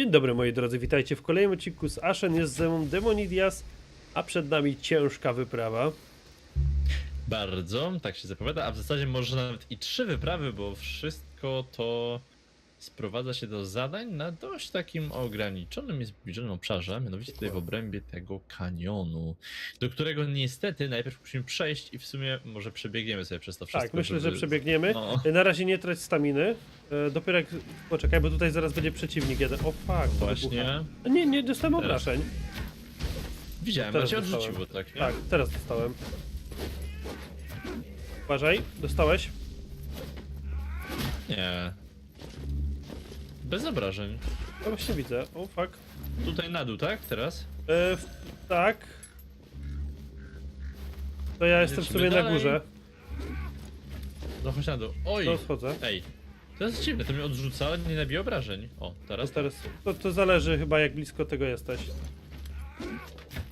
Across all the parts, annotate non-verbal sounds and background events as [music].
Dzień dobry moi drodzy, witajcie w kolejnym odcinku z Ashen, jest ze mną Demonidias, a przed nami ciężka wyprawa. Bardzo, tak się zapowiada, a w zasadzie może nawet i trzy wyprawy, bo wszystko to sprowadza się do zadań na dość takim ograniczonym i zbliżonym obszarze, mianowicie tutaj w obrębie tego kanionu, do którego niestety najpierw musimy przejść i w sumie może przebiegniemy sobie przez to wszystko. Tak, myślę, że żeby- przebiegniemy. No. Na razie nie trać staminy, e, dopiero jak... Poczekaj, bo tutaj zaraz będzie przeciwnik jeden. O fuck, Właśnie, wybucha. Nie, nie, dostałem obrażeń. widziałem, Teraz że cię dostałem. odrzuciło, tak? nie? Tak, teraz dostałem. Uważaj, dostałeś? Nie. Bez obrażeń. No właśnie widzę, o fuck. Tutaj na dół, tak? Teraz? E, w, tak. To ja jestem w Lecimy sumie na dalej. górze, No chodź na dół. Oj! to schodzę. Ej, to jest dziwne, to mnie odrzuca, ale nie nabija obrażeń. O, teraz Teraz, to, to zależy chyba jak blisko tego jesteś.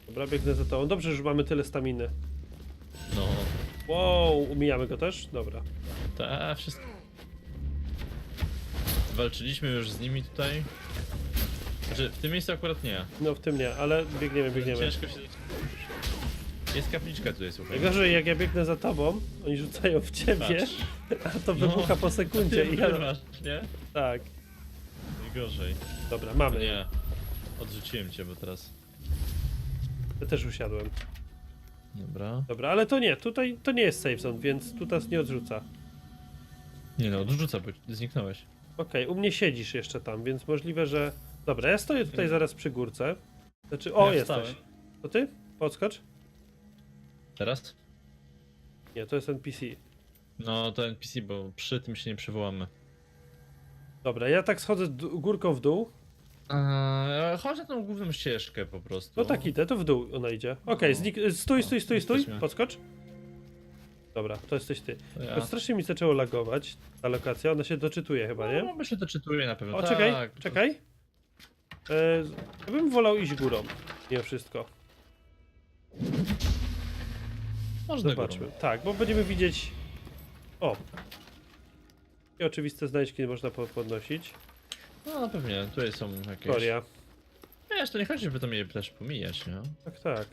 Dobra, biegnę za tobą. Dobrze, że już mamy tyle staminy. No, Wow, umijamy go też? Dobra. ta wszystko. Walczyliśmy już z nimi tutaj. Znaczy, w tym miejscu akurat nie. No w tym nie, ale biegniemy, biegniemy. Ciężko się... Jest kapliczka tutaj, słuchaj. Najgorzej jak ja biegnę za tobą, oni rzucają w ciebie, Patrz. [laughs] a to wybucha po sekundzie i ja... nie? Tak. Najgorzej. Dobra, mamy. nie. Odrzuciłem cię, bo teraz... Ja też usiadłem. Dobra. Dobra, ale to nie, tutaj to nie jest safe zone, więc tu nas nie odrzuca. Nie no, odrzuca, bo zniknąłeś. Okej, u mnie siedzisz jeszcze tam, więc możliwe, że... Dobra, ja stoję tutaj zaraz przy górce. Znaczy, o, Ja jesteś. To ty? Podskocz? Teraz? Nie, to jest NPC. No, to NPC, bo przy tym się nie przywołamy. Dobra, ja tak schodzę d- górką w dół. Eee, chodź na tą główną ścieżkę po prostu. No tak idę, to w dół ona idzie. Okej, No. znik- stój, stój, stój, stój, Jesteśmy. podskocz. Dobra, to jesteś ty. Ja. Strasznie mi zaczęło lagować ta lokacja, ona się doczytuje chyba, nie? No, myślę, że czytuje na pewno. O, tak, czekaj, to- czekaj. E, ja bym wolał iść górą, mimo wszystko. Można Zobaczmy. górą. Tak, bo będziemy widzieć... O! I oczywiste znajdźki można po- podnosić. No pewnie, tutaj są jakieś... Koria. Wiesz, to nie chodzi, żeby to mnie też pomijać, nie? Tak, tak.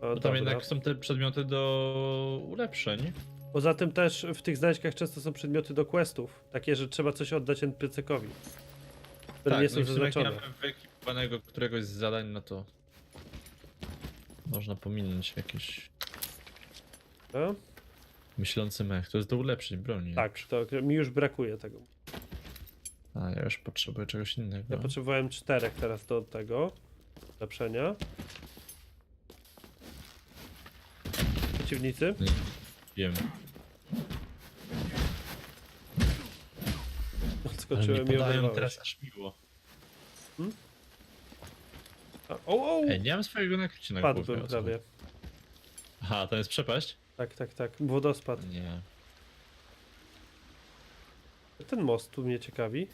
O, Bo tam dobra. jednak są te przedmioty do ulepszeń. Poza tym też w tych znajdźkach często są przedmioty do questów. Takie, że trzeba coś oddać NPC-kowi. Które tak, nie no są i w sumie jak nie zaznaczone. mamy wyekipowanego któregoś z zadań, no to... Można pominąć jakiś No? myślący mech. To jest do ulepszeń broni. Tak, to mi już brakuje tego. A ja już potrzebuję czegoś innego. Ja potrzebowałem czterech teraz do tego ulepszenia. Przeciwnicy. Wiem. Ale Odskoczyłem mi i podają oberwałeś. teraz aż miło. A, O, o! Ej, nie mam swojego nakrycia na głowie. Padłem o co prawie. Aha, to jest przepaść? Tak, tak, tak. Wodospad. Nie. Ten most tu mnie ciekawi.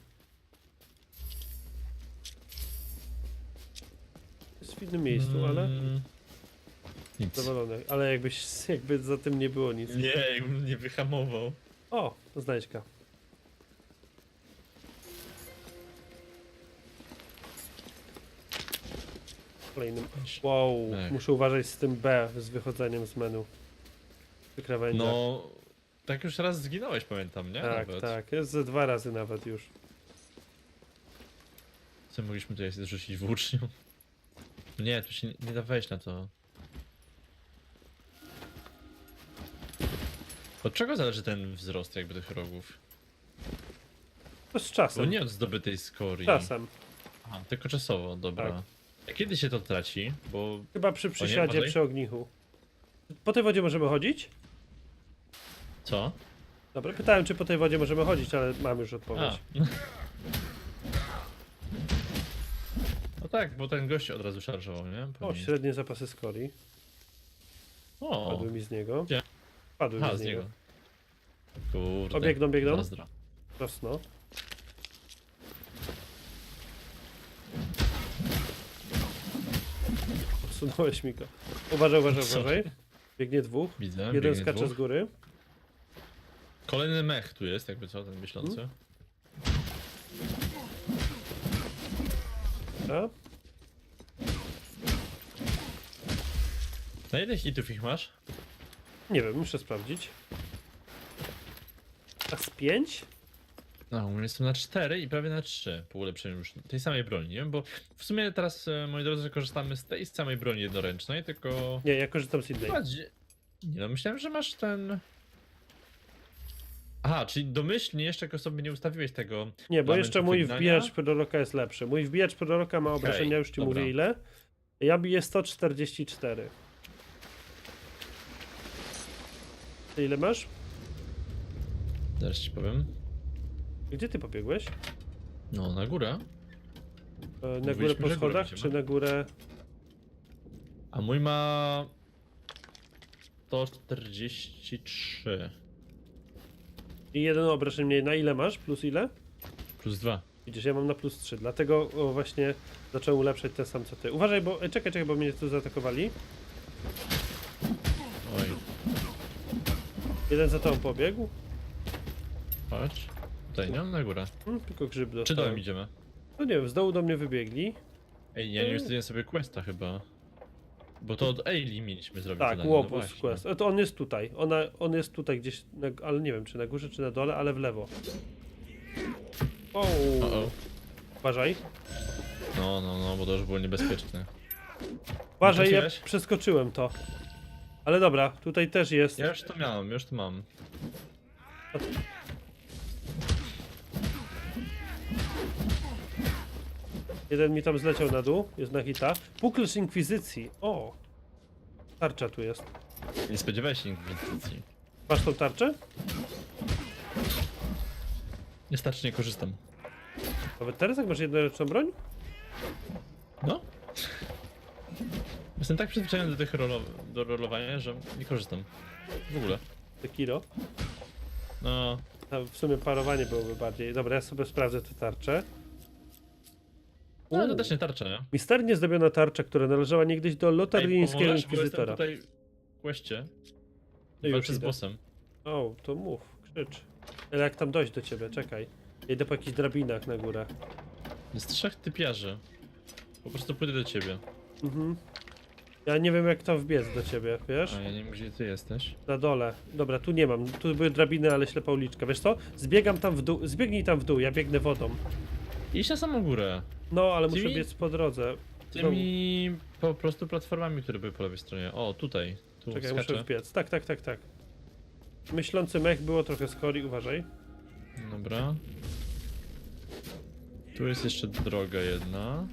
Jest w innym miejscu, ale Mm, Nic. zawalony. Ale jakbyś, jakby za tym nie było nic. Nie, jakbym nie wyhamował. O, znajdźka. Kolejnym. Wow, Ech. muszę uważać z tym B, z wychodzeniem z menu. Przy krawędziach. No, tak już raz zginąłeś, pamiętam, nie? tak, Nawet. tak. Jest ze dwa razy nawet już. Co mogliśmy tutaj zrzucić włócznią? Nie, tu się nie, nie da wejść na to. Od czego zależy ten wzrost jakby tych rogów? To z Bo czasem. nie od zdobytej skorii. Czasem. Aha, tylko czasowo, dobra. Tak. A kiedy się to traci? Bo Chyba przy przysiadzie, uważaj. przy ognichu. Po tej wodzie możemy chodzić? co? Dobra, pytałem, czy po tej wodzie możemy chodzić, ale mam już A. odpowiedź. [laughs] No tak, bo ten gość od razu szarżował, nie? O, Pewnie. średnie zapasy skorii. O, Padły mi z niego. Gdzie? Padły Aha, z niego. Kurde. O, biegną. Zazdro. Rosno. Odsunąłeś mi go. Uważaj, uważaj, Co? uważaj. Biegnie dwóch. Widzę, Jeden biegnie skacze dwóch. z góry. Kolejny mech tu jest, jakby co, ten myślący. A? Na ile hitów ich masz? Nie wiem, muszę sprawdzić. A z 5? No, u mnie jestem na 4 i prawie na 3 po ulepszeniu już tej samej broni, nie? Bo w sumie teraz, e, moi drodzy, korzystamy z tej samej broni jednoręcznej, tylko... Nie, ja korzystam z innej. Bardziej... Nie no, myślałem, że masz ten... Aha, czyli domyślnie jeszcze go sobie nie ustawiłeś tego... Nie, bo jeszcze mój wygnania? wbijacz proroka jest lepszy. Mój wbijacz proroka ma obrażenia, już ci dobra. mówię ile. Ja biję 144. Ty ile masz? Zaraz ci powiem. Gdzie ty pobiegłeś? No, na górę. E, Na górę po że górę schodach, będziemy. czy na górę... A mój ma... 143 I jeden obrażeń mniej. Na ile masz? Plus ile? plus 2. Widzisz, ja mam na plus 3, dlatego o, właśnie zacząłem ulepszać ten sam co ty. Uważaj, bo... e, Czekaj, czekaj, bo mnie tu zaatakowali. Jeden za tobą pobiegł. chodź. Tutaj, nie? Na górę. Hmm, tylko grzyb Czy dostałem. dołem idziemy? No nie wiem, z dołu do mnie wybiegli. Ej, ja nie ustawiłem sobie questa chyba. Bo to od Ailey mieliśmy zrobić Tak, zadanie, no łobuz właśnie. quest. E, To on jest tutaj. Ona, on jest tutaj gdzieś, na, ale nie wiem czy na górze, czy na dole, ale w lewo. O, O, o. Uważaj. No, no, no, bo to już było niebezpieczne. Uważaj, ja trafiłeś? przeskoczyłem to. Ale dobra, tutaj też jest. Ja już to miałem, już to mam. Jeden mi tam zleciał na dół, jest na hita. Puklerz Inkwizycji. O! Tarcza tu jest. Nie spodziewałeś się inkwizycji. Masz tą tarczę? Nie starczy, nie korzystam. Nawet teraz jak masz jednoroczną broń? No. Jestem tak przyzwyczajony do tych rolo do rolowania, że nie korzystam. W ogóle. Te kilo. No, A w sumie parowanie byłoby bardziej. Dobra, ja sobie sprawdzę tę tarczę. no to też nie tarcza, nie? Misternie zdobiona tarcza, która należała niegdyś do lotaryjskiego pomożesz? Bo jestem inkwizytora. tutaj w questie. No już Walczę z idę. bossem. O, to mów, krzycz. Ale jak tam dojść do ciebie, czekaj. Ja Idę po jakichś drabinach na górę. Jest trzech typiarzy. Po prostu pójdę do ciebie. Mhm. Ja nie wiem jak tam wbiec do ciebie, wiesz? A ja nie wiem, gdzie ty jesteś. Na dole. Dobra, tu nie mam. Tu były drabiny, ale ślepa uliczka. Wiesz co? Zbiegam tam w dół. Zbiegnij tam w dół, ja biegnę wodą. Idź na samą górę. No, ale muszę Tymi- biec po drodze. Tymi po prostu platformami, które były po lewej stronie. O, tutaj. Tu Czekaj, skaczę. muszę wbiec. Tak, tak, tak, tak. Myślący mech było trochę skori, uważaj. Dobra. Tu jest jeszcze droga jedna.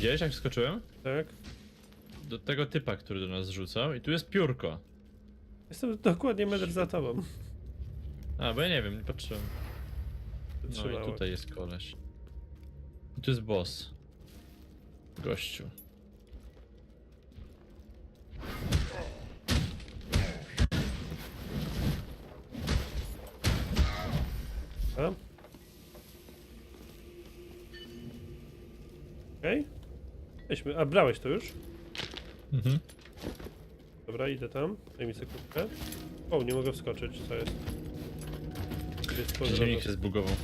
Widziałeś jak wskoczyłem? Tak. Do tego typa, który do nas rzucał. I tu jest piórko. Jestem dokładnie metr za tobą. A, bo ja nie wiem, nie patrzyłem. No i tutaj jest koleś. I tu jest boss. Gościu. A? Okej. Weźmy. A brałeś to już? Mhm. Dobra, idę tam. Daj mi sekundkę. O, nie mogę wskoczyć, co jest? Jest drodze. się zbugował.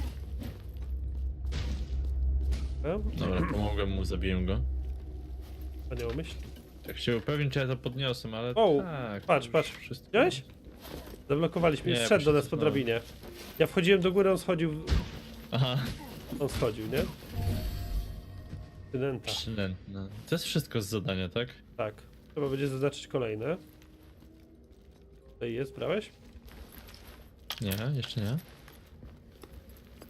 A? Dobra, pomogłem mu, zabiłem go. Anioł myśl. Tak się upewnić, czy ja to podniosłem, ale O, tak. patrz, patrz. Wszystko... Widziałeś? Zablokowaliśmy. Nie, Wszedł do nas po drabinie. Ja wchodziłem do góry, on schodził. Aha, On schodził, nie? Przynęta. przynętne. To jest wszystko z zadania, tak? Tak. Trzeba będzie zaznaczyć kolejne. Tutaj jest, brałeś? Nie, jeszcze nie.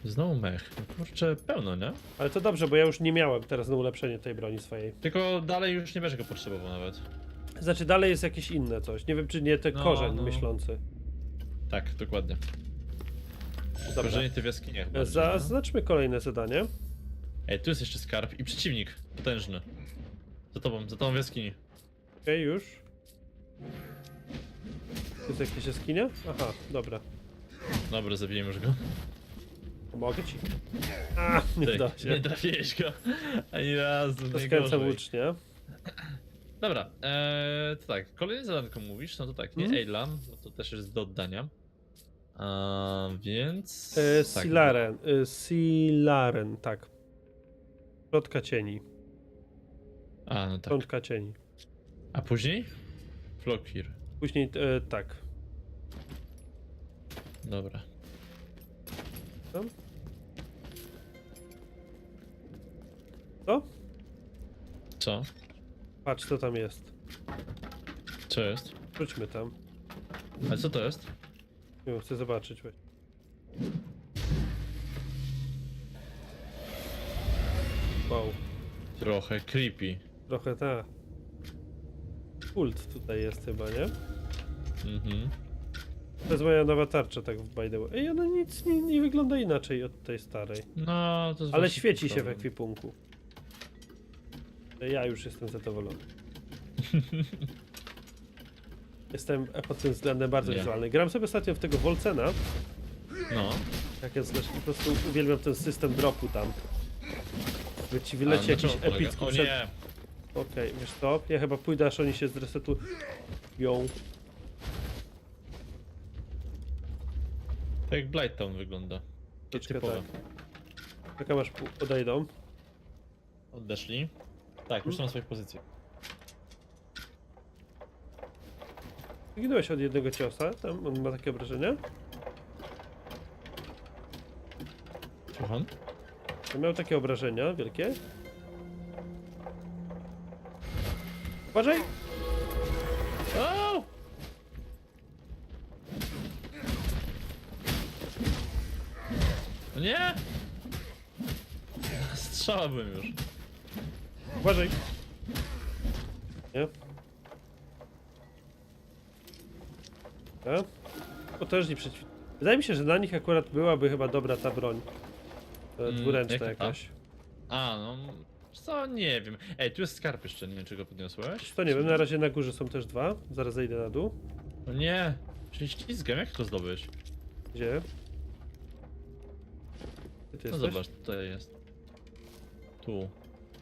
Znowu mech. Kurczę, pełno, nie? Ale to dobrze, bo ja już nie miałem teraz na ulepszenie tej broni swojej. Tylko dalej już nie będziesz go potrzebował nawet. Znaczy dalej jest jakieś inne coś. Nie wiem czy nie ten No, korzeń no. myślący. Tak, dokładnie. Dobra. Korzenie ty w jaskiniach bardziej, no. Zaznaczmy kolejne zadanie. Ej, tu jest jeszcze skarb i przeciwnik. Potężny. Za tobą, za tobą w jaskini. Okej, już. Jest jakieś jaskinia? Aha, dobra. Dobra, zabiłem już go. Pomogę ci. A, nie Ty, da nie się. trafiłeś go. Ani razu, To najgorzej. łucznie. Dobra, eee, to tak, kolejne zadanko mówisz, no to tak, nie Mhm. Eila, no to też jest do oddania. A więc. E, tak, Silaren, e, Silaren, tak. Plotka cieni, A, no tak. Pączka cieni. A później? Flokir. Później, e, tak. Dobra. Co? Co? Patrz, co tam jest. Co jest? Wróćmy tam. A co to jest? Nie wiem, chcę zobaczyć. weź. Wow, Trochę creepy. trochę ta. Kult tutaj jest chyba, nie? Mhm. To jest moja nowa tarcza, tak by the way. Ej, ona nic nie, nie wygląda inaczej od tej starej. No, to jest Ale właśnie świeci się w problem. ekwipunku. Ja już jestem zadowolony. [laughs] Jestem pod tym względem bardzo Nie. wizualny. Gram sobie ostatnio w tego Volcena, No. jak jest i po prostu uwielbiam ten system dropu tam. By ci wyleci jakiś epicki O przed... nie! Okej, wiesz co? Ja chyba pójdę, aż oni się zresetują. Tak jak Blighttown wygląda. Troszkę typowe. tak. Czekam aż pu- odejdą. Odeszli. Tak, już są na swoich pozycjach. Zginąłeś od jednego ciosa, tam on ma takie obrażenia. Słucham? To miał takie obrażenia wielkie. Uważaj! O! No nie! Strzała byłem już. Uważaj! Nie? Ja? Potężni przeciw... Wydaje mi się, że na nich akurat byłaby chyba dobra ta broń. E, Mm, Dwuręczna jaka ta? jakaś. A, no. Co, nie wiem. Ej, tu jest skarb jeszcze, nie wiem czego podniosłeś. To nie wiem, na razie na górze są też dwa. Zaraz zejdę na dół. No nie! Czyli ślizgam, jak to zdobyć? Gdzie? Gdzie ty No jesteś? zobacz, tutaj jest. Tu.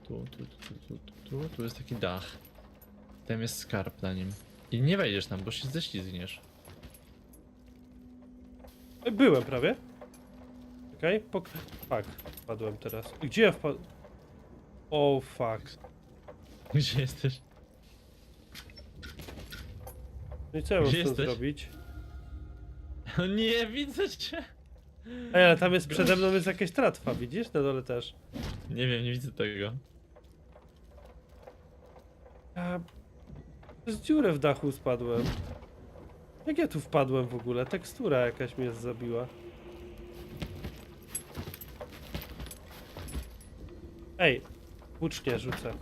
Tu, tu, tu, tu, tu, tu, tu jest taki dach. Tam jest skarb na nim. I nie wejdziesz tam, bo się ześlizgniesz. Byłem prawie. Okej, pok... Fuck, wpadłem teraz. Gdzie ja wpadłem? O oh, fuck. Gdzie jesteś? No i co ja mam z Gdzie tym jesteś? zrobić? O nie, widzę cię! Ej, ale tam jest przede mną jest jakaś tratwa, widzisz? Na dole też. Nie wiem, nie widzę tego. Ja... Przez dziurę w dachu spadłem. Jak ja tu wpadłem w ogóle? Tekstura jakaś mnie zabiła. Ej, łucznie rzucę.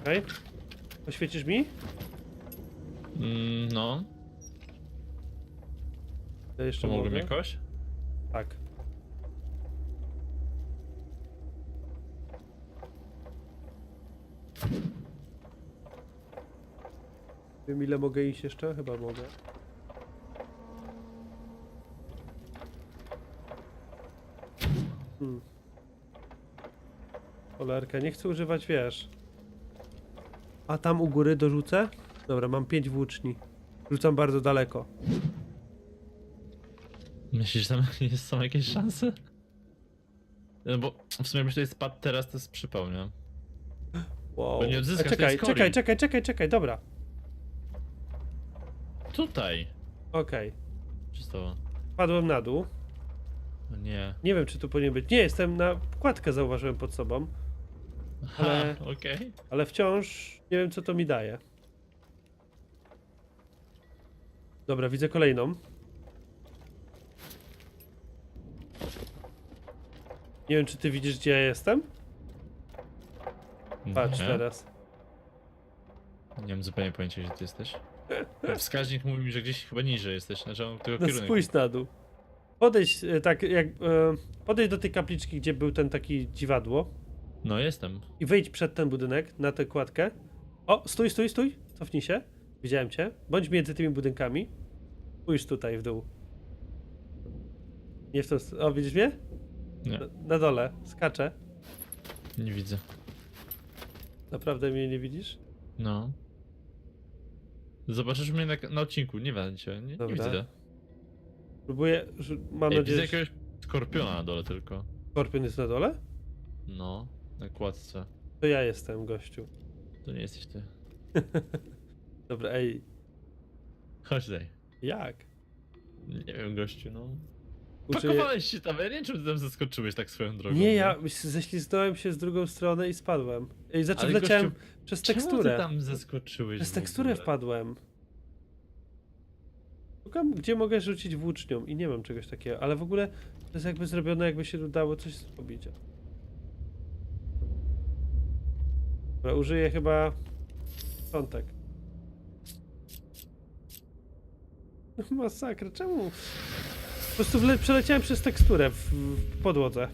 Okej? Poświecisz mi? Mm, no, Ja jeszcze pomogłem mogę. jakoś? Tak. Wiem ile mogę iść jeszcze? Chyba mogę. Hmm. Cholerka, nie chcę używać, wiesz. A tam u góry dorzucę? Dobra, mam pięć włóczni. Rzucam bardzo daleko. Myślisz, że tam [laughs] jest, są jakieś szanse? No bo w sumie jakbyś tutaj spadł teraz, to jest przypał, nie? Wow. Bo nie odzyskasz E, czekaj, czekaj, czekaj, czekaj, czekaj, dobra. Tutaj! Okej. Czysto. Padłem na dół. No nie. Nie wiem, czy tu powinien być. Nie, jestem na kładkę, zauważyłem pod sobą, Aha, Ale- okej. ale wciąż nie wiem, co to mi daje. Dobra, widzę kolejną. Nie wiem, czy ty widzisz, gdzie ja jestem? Patrz Nie. teraz. Nie mam zupełnie pojęcia, gdzie ty jesteś. [laughs] Wskaźnik mówi mi, że gdzieś chyba niżej jesteś, znaczy on tego No kierunek. spójrz na dół. Podejdź e, tak jak. E, podejdź do tej kapliczki, gdzie był ten taki dziwadło. No jestem. I wyjdź przed ten budynek, na tę kładkę. O, stój, stój, stój. Cofnij się. Widziałem cię. Bądź między tymi budynkami. Pójdź tutaj w dół. Nie w to. O, widzisz mnie? Nie, Na, na dole. Skaczę. nie widzę. Naprawdę mnie nie widzisz? No. Zobaczysz mnie na, na odcinku, nie wiem cię, nie, nie Dobra. widzę. Próbuję, że mam Ej, widzę nadzieję, że jakiegoś skorpiona na dole tylko. skorpion jest na dole? No, na kładce. To ja jestem, gościu. To nie jesteś ty. [laughs] Dobra, ej, Chodź tutaj. jak? Nie wiem, gościu, no. Uczy... Pakowałeś się tam, ja nie wiem, czy ty tam zaskoczyłeś tak swoją drogą. Nie, ja ześliznąłem się z drugą stronę i spadłem. Ej, znaczy Ale wleciałem gościu, przez teksturę. ty tam zaskoczyłeś Przez teksturę wpadłem. Szukam, gdzie mogę rzucić włócznią i nie mam czegoś takiego, ale w ogóle to jest jakby zrobione, jakby się udało coś zrobić. Dobra, użyję chyba sątek. No masakra, czemu? Po prostu przeleciałem przez teksturę w, w podłodze.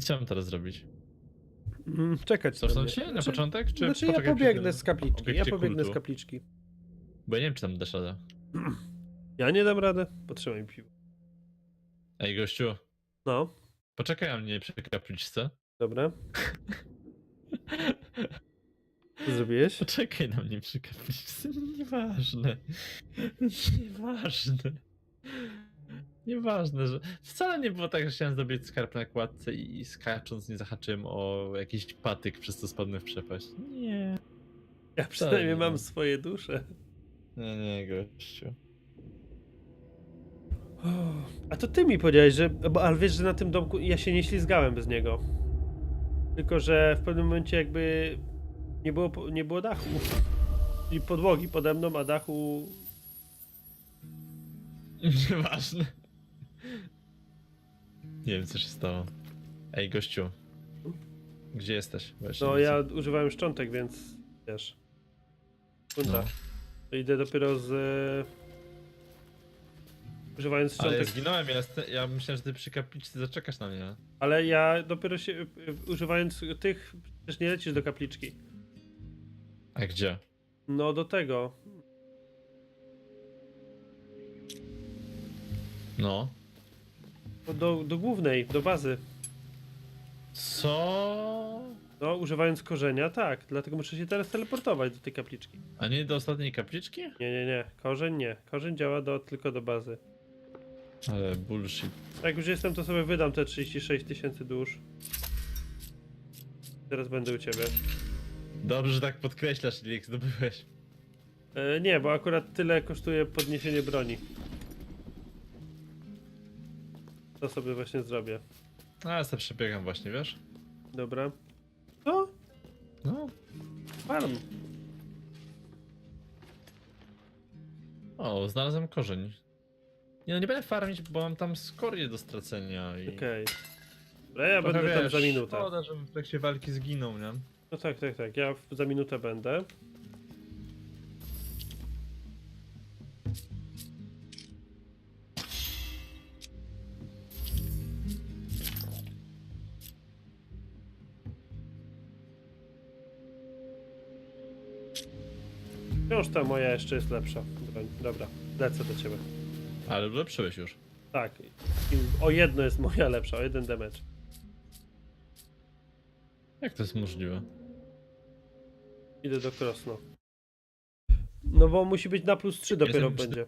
Co mam teraz zrobić? Mm, czekać na Cofnąć mnie. się na Znaczy- początek, czy Znaczy ja poczekaj pobiegnę z kapliczki, ja obiekcie pobiegnę z kultu? kapliczki. Bo ja nie wiem, czy tam dasz radę. [clears throat] Ja nie dam rady, potrzymaj mi piwo. Ej, gościu, No, poczekaj na mnie przy kapliczce. dobra. [laughs] Co zrobiłeś? Poczekaj na mnie przy kapliczce. [laughs] Nieważne. Nieważne. Nieważne, że. Wcale nie było tak, że chciałem zdobyć skarb na kładce i skacząc nie zahaczyłem o jakiś patyk, przez co spadnę w przepaść. Nie. Ja przynajmniej nie. mam swoje dusze. Nie, nie, gościu. A to ty mi powiedziałeś, że. Bo, ale wiesz, że na tym domku ja się nie ślizgałem bez niego. Tylko, że w pewnym momencie jakby nie było, po- nie było dachu. I podłogi pode mną, a dachu. Nieważne. Nie wiem, co się stało. Ej, gościu. Gdzie jesteś? Bo No nie ja używałem szczątek, więc wiesz. Kunda. No. To idę dopiero z. Używając Ale szczątek. zginąłem, ja, st- ja myślałem, że ty przy kapliczce zaczekasz na mnie. Ale ja dopiero się. y, Używając tych. Przecież nie lecisz do kapliczki. A gdzie? No do tego. No. No, Do, do głównej, do bazy. Co? No, używając korzenia, tak. Dlatego muszę się teraz teleportować do tej kapliczki. A nie do ostatniej kapliczki? Nie, nie, nie. Korzeń nie. Korzeń działa do, tylko do bazy. Ale bullshit. Jak już jestem, to sobie wydam te 36 tysięcy dusz. Teraz będę u ciebie. Dobrze, że tak podkreślasz, ile ich zdobyłeś. E, nie, bo akurat tyle kosztuje podniesienie broni. To sobie właśnie zrobię. A ja sobie przebiegam właśnie, wiesz? Dobra. Co? No. Farm. O, znalazłem korzeń. Nie no, nie będę farmić, bo mam tam skorię do stracenia i... Okej. Dobra, ja Trochę, będę tam wiesz, za minutę. Szkoda, że w trakcie walki zginął, nie? No tak, tak, tak. Ja w- za minutę będę. Wciąż ta moja jeszcze jest lepsza. broń. Dobra, lecę do ciebie. Ale ulepszyłeś już. Tak. I o jedno jest moja lepsza, o jeden damage. Jak to jest możliwe? Idę do Krosno. No bo musi być na plus 3 dopiero Jestem przy- będzie.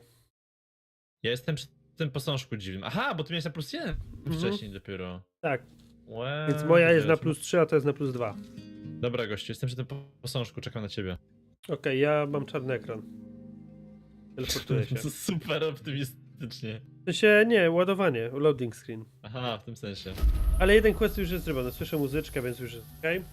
Ja jestem przy tym posążku dziwnym. Aha, bo ty miałeś na plus jeden wcześniej dopiero. Tak, Łe, więc moja jest na teraz- plus 3, a to jest na plus 2. Dobra, gościu, jestem przy tym po- posążku, czekam na ciebie. Okej, ja mam czarny ekran. Teleportuję [laughs] się. Super optymistycznie. W sensie, nie, ładowanie, loading screen. Aha, w tym sensie. Ale jeden quest już jest zrobiony, słyszę muzyczkę, więc już jest okej.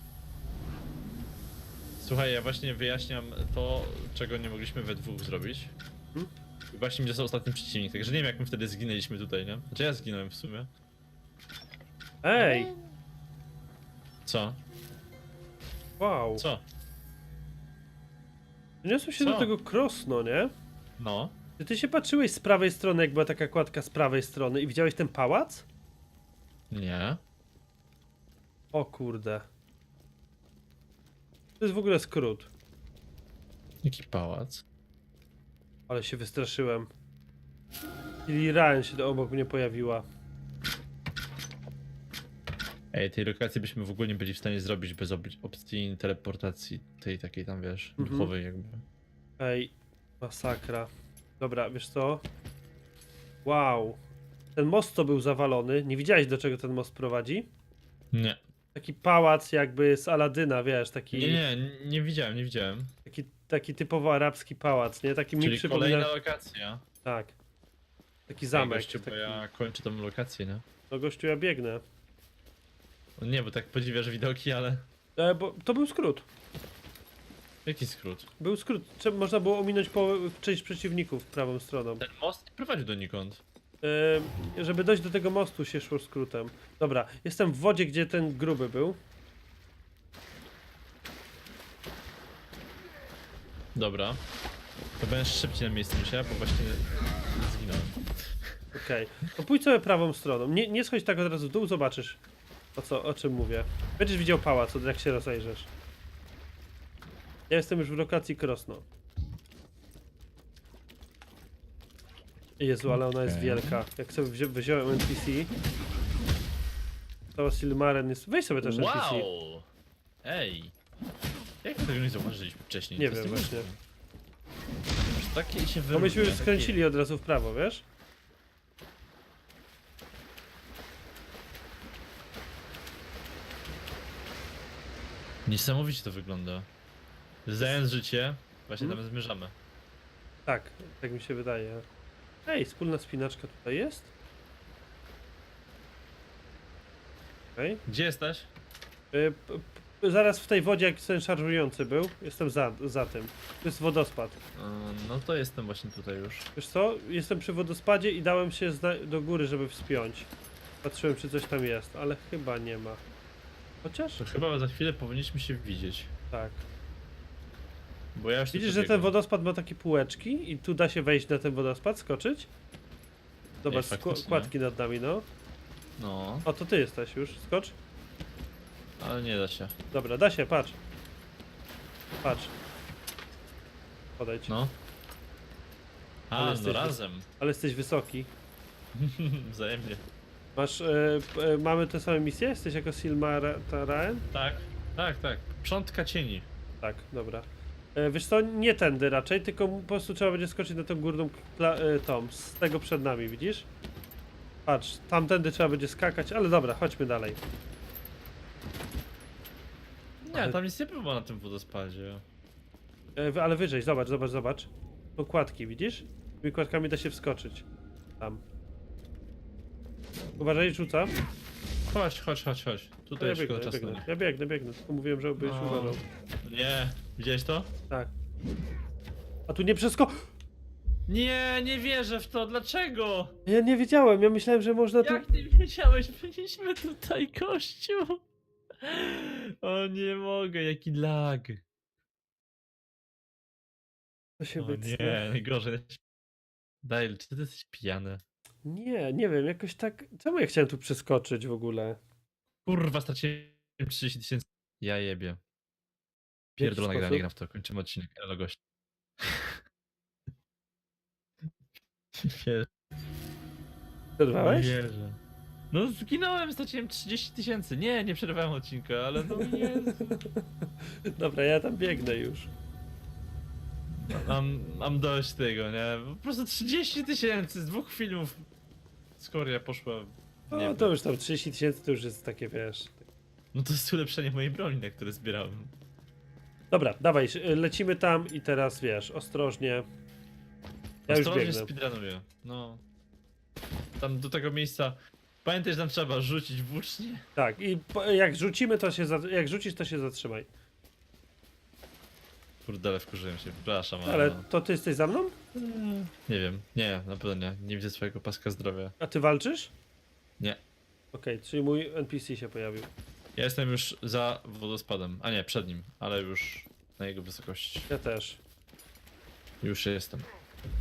Słuchaj, ja właśnie wyjaśniam to, czego nie mogliśmy we dwóch zrobić. Hmm? I Właśnie mi został ostatni przeciwnik, także nie wiem jak my wtedy zginęliśmy tutaj, nie? Znaczy ja zginąłem w sumie. Ej, Co? wow. Co? Przeniosłem się Co? do tego Krosno, nie? No. Czy ty się patrzyłeś z prawej strony, jak była taka kładka z prawej strony i widziałeś ten pałac? Nie. O kurde. To jest w ogóle skrót. Jaki pałac? Ale się wystraszyłem. I Ryan się obok mnie pojawiła. Ej, tej lokacji byśmy w ogóle nie byli w stanie zrobić bez ob- opcji teleportacji, tej takiej tam, wiesz, Mhm. duchowej jakby. Ej, masakra. Dobra, wiesz co? Wow. Ten most, co był zawalony, nie widziałeś do czego ten most prowadzi? Nie. Taki pałac jakby z Aladyna, wiesz, taki, Nie, nie, nie, widziałem, nie widziałem. taki, taki typowo arabski pałac, nie? Taki mi Czyli przypomina... kolejna lokacja. Tak. Taki zamek. gościu, bo taki... ja kończę tą lokację, nie? No gościu, ja biegnę. No nie, bo tak podziwiasz widoki, ale... E, bo to był skrót. Jaki skrót? Był skrót. Trzeba, można było ominąć po, część przeciwników prawą stroną. Ten most nie prowadzi donikąd. E, żeby dojść do tego mostu się szło skrótem. Dobra, jestem w wodzie, gdzie ten gruby był. Dobra. To będziesz szybciej na miejscu niż ja, bo właśnie zginąłem. Okej. To pójdź sobie prawą stroną. Nie, nie schodź tak od razu w dół, zobaczysz o, co, o czym mówię. Będziesz widział pałac, jak się rozejrzysz. Ja jestem już w lokacji Krosno. Jezu, ale ona jest Okej. wielka. Jak sobie wzi wziąłem NPC... To Silmaren jest... Weź sobie też NPC. Wow! Ej! Jak my tego nie zauważyliśmy wcześniej? Nie To jest wiem właśnie. niemożliwe. Takie się Bo myśmy już skręcili od razu w prawo, wiesz? Niesamowicie to wygląda. Zdając życie, właśnie Hmm? tam zmierzamy. Tak, tak mi się wydaje. Ej, wspólna spinaczka tutaj jest? Okej. Gdzie jesteś? Y, p- p- Zaraz w tej wodzie, jak ten szarżujący był, jestem za, za tym. To jest wodospad. No to jestem właśnie tutaj już. Wiesz co? Jestem przy wodospadzie i dałem się zna- do góry, żeby wspiąć. Patrzyłem, czy coś tam jest, ale chyba nie ma. Chociaż? To chyba za chwilę powinniśmy się widzieć. Tak. Bo ja już tu Widzisz, że ten przebiegłem. wodospad ma takie półeczki i tu da się wejść na ten wodospad, skoczyć? Zobacz, Ej, kładki nad nami, no. No, O, to ty jesteś już, skocz. ale nie da się. Dobra, da się, patrz. Patrz. Podejdź. No. Ale A, no jesteś razem. Ale jesteś wysoki. [laughs] Wzajemnie. Masz, e, p- e, mamy te same misje? Jesteś jako Silmararen? Tak, tak, tak. Przątka cieni. Tak, dobra. E, wiesz co, nie tędy raczej, tylko po prostu trzeba będzie skoczyć na tą górną e, tą, z tego przed nami, widzisz? Patrz, tamtędy trzeba będzie skakać, ale dobra, chodźmy dalej. Nie, tam nic nie było na tym wodospadzie. E, ale wyżej, zobacz, zobacz, zobacz. To kładki, widzisz? Tymi kładkami da się wskoczyć. Tam. Uważaj, rzuca. Chodź, chodź, chodź, chodź. No, Tutaj ja ja biegnę, ja biegnę. Ja biegnę, biegnę. Tylko mówiłem, żebyś No. uważał. Nie, widziałeś to? Tak. A tu nie przesko... Nie, nie wierzę w to, dlaczego? Ja nie wiedziałem, ja myślałem, że można tu... Jak ty wiedziałeś? Byliśmy tutaj, kościół. O nie mogę, jaki lag. To się O wytnie. nie, najgorzej. Daj, czy ty jesteś pijany? Nie, nie wiem, jakoś tak... Czemu ja chciałem tu przeskoczyć w ogóle? Kurwa, straciłem 30 tysięcy. Ja jebie. Pierdolona gra, nie gram w to. Kończymy odcinek. Elo gość. Nie Przerwałeś? No zginąłem, straciłem 30 tysięcy. Nie, nie przerwałem odcinka, ale no Jezu. [laughs] Dobra, ja tam biegnę już. Mam, mam dość tego, nie? Po prostu 30 tysięcy z dwóch filmów. Skoria poszła. Nie No, to już tam 30 tysięcy to już jest takie, wiesz... No to jest ulepszenie mojej broni, na które zbierałem. Dobra, dawaj, lecimy tam i teraz, wiesz, ostrożnie. Ja już Ostrożnie biegnę. speedrunuję. No. Tam do tego miejsca. Pamiętaj, że tam trzeba rzucić włócznie. Tak, i po, jak rzucimy, to się... Jak rzucisz, to się zatrzymaj. Kurde, ale wkurzyłem się, przepraszam, ale... Ale no. to ty jesteś za mną? Nie wiem, nie, na pewno nie. Nie widzę swojego paska zdrowia. A ty walczysz? Nie. Okej, czyli mój NPC się pojawił. Ja jestem już za wodospadem. A nie, przed nim, ale już na jego wysokości. Ja też. Już jestem.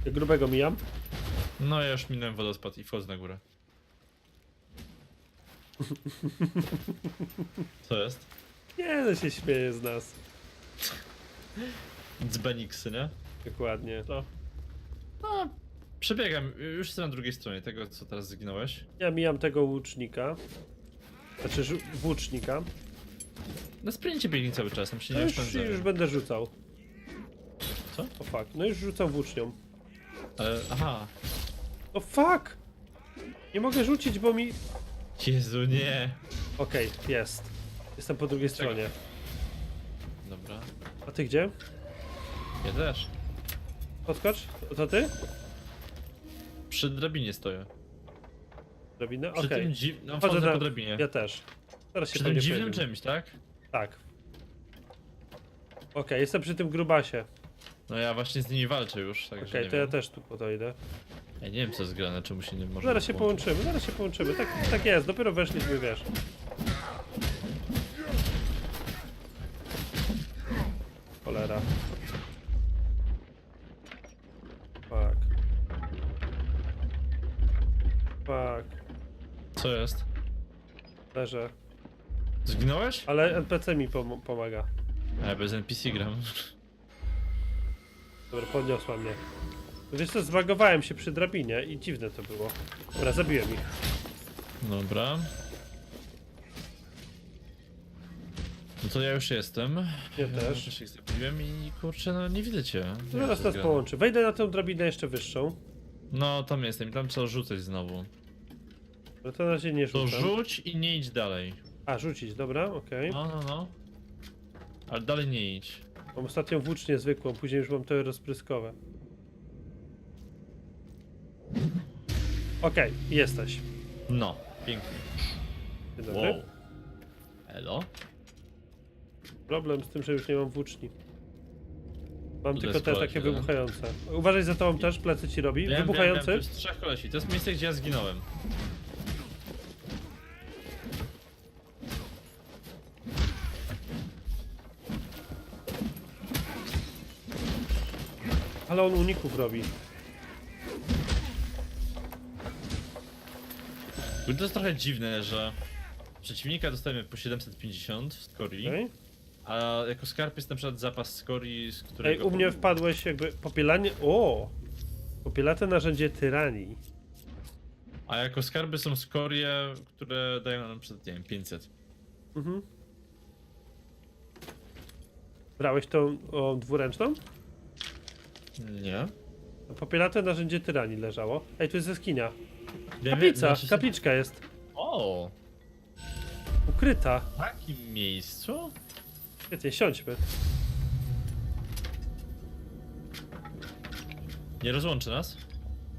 Ja grubego mijam. No ja już minąłem wodospad i wchodzę na górę. Co jest? Nie, no się śmieje z nas. Dzbeniksy, nie? Dokładnie. To. No, przebiegam. Już jestem na drugiej stronie tego, co teraz zginąłeś. Ja mijam tego łucznika. Znaczy żu- włócznika. Na sprincie biegnij cały czas, tam się No nie już, już będę rzucał. Co? O fuck, no już rzucam włócznią. Ale, aha. O fuck! Nie mogę rzucić, bo mi... Jezu, nie. Okej, jest. Jestem po drugiej Czekaj. stronie. Dobra. A ty gdzie? Ja też. Podskocz? To ty? Przy drabinie stoję. Drabinę? Przy Okej. tym dziw... No, Wchodzę wchodzę na- po drabinie. Ja też. Teraz się Przy tym pewnie dziwnym pojawię. czymś, tak? Tak. Okej, jestem przy tym grubasie. No ja właśnie z nimi walczę już, także Okej, nie to ja wiem. też tu podejdę. Ja nie wiem co jest grane, czemu się nie może Zaraz się połączymy, zaraz się połączymy. Tak, tak jest, dopiero weszliśmy, wiesz. Cholera. Fuck. Fuck. Co jest? Leżę. Zginąłeś? Ale NPC mi pom pomaga. A ja bez NPC gram. Dobra, podniosła mnie. Wiesz co, zwagowałem się przy drabinie i dziwne to było. Dobra, zabiłem ich. Dobra. No to ja już jestem. Ja też. też ich zabiłem i kurczę, no nie widzę cię. Zaraz nas połączy. Wejdę na tę drabinę jeszcze wyższą. No tam jestem i tam trzeba rzucać znowu. No to na razie nie To rzucam. rzuć i nie idź dalej. A, rzucić, dobra, okej. No, no, no. Ale dalej nie idź. Mam ostatnią włócznię zwykłą, później już mam te rozpryskowe. Okej, jesteś. No, pięknie. Dzień dobry. Wow. Elo? Problem z tym, że już nie mam włóczni. Mam tylko jest te koleś takie jeden. wybuchające. Uważaj za tobą też, plecy ci robi. Wiem, wiem, wiem, Wybuchający? to jest trzech kolesi. To jest miejsce, gdzie ja zginąłem. Ale on uników robi. To jest trochę dziwne, że przeciwnika dostajemy po 750 skorii, Okej. a jako skarb jest na przykład zapas skorii, z Ej, którego... u mnie wpadłeś jakby popielanie... O! Popielate narzędzie tyranii. A jako skarby są skorie, które dają nam przykład, nie wiem, 500. Mhm. Brałeś tą o, dwuręczną? Nie? Popielate narzędzie tyranii leżało. Ej, tu jest jaskinia. Wiem, Kaplica, znaczy- kapliczka jest. O! Ukryta. W takim miejscu? Świetnie, siądźmy. Nie rozłączy nas?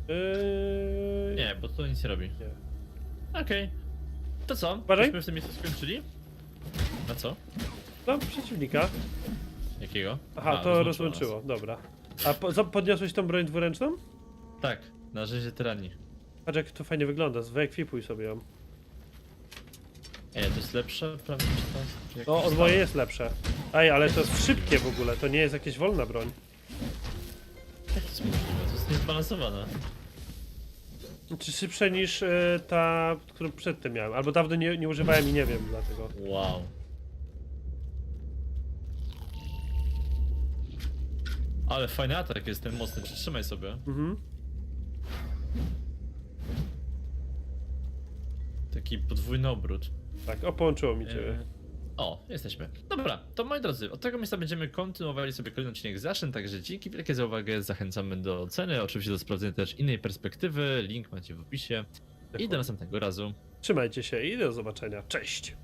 Yy... Nie, bo to nic nie robi. Nie. Okej. To co? Uważaj. Myśmy w tym miejscu skończyli? Na co? No, przeciwnika. Jakiego? Aha, A, to rozłączyło rozłączyło, dobra. A po, podniosłeś tą broń dwuręczną? Tak, na rzezie tyranii. Patrz jak to fajnie wygląda, wyekwipuj sobie ją. Ej, to jest lepsze prawie czy to? jak No, od mojej jest lepsze. Ej, ale to jest szybkie w ogóle, to nie jest jakieś wolna broń. Jak to jest możliwe? To jest niezbalansowane. Czy szybsze niż y, ta, którą przedtem miałem. Albo dawno nie, nie używałem i nie wiem, dlatego. Wow. Ale fajny atak jest ten mocny, przytrzymaj sobie. Mhm. Taki podwójny obrót. Tak, o, połączyło mi ciebie. E, O, jesteśmy. Dobra, to moi drodzy, od tego miejsca będziemy kontynuowali sobie kolejny odcinek Zaszyn, także dzięki wielkie za uwagę, zachęcamy do oceny, oczywiście do sprawdzenia też innej perspektywy, link macie w opisie i do następnego razu. Trzymajcie się i do zobaczenia. Cześć!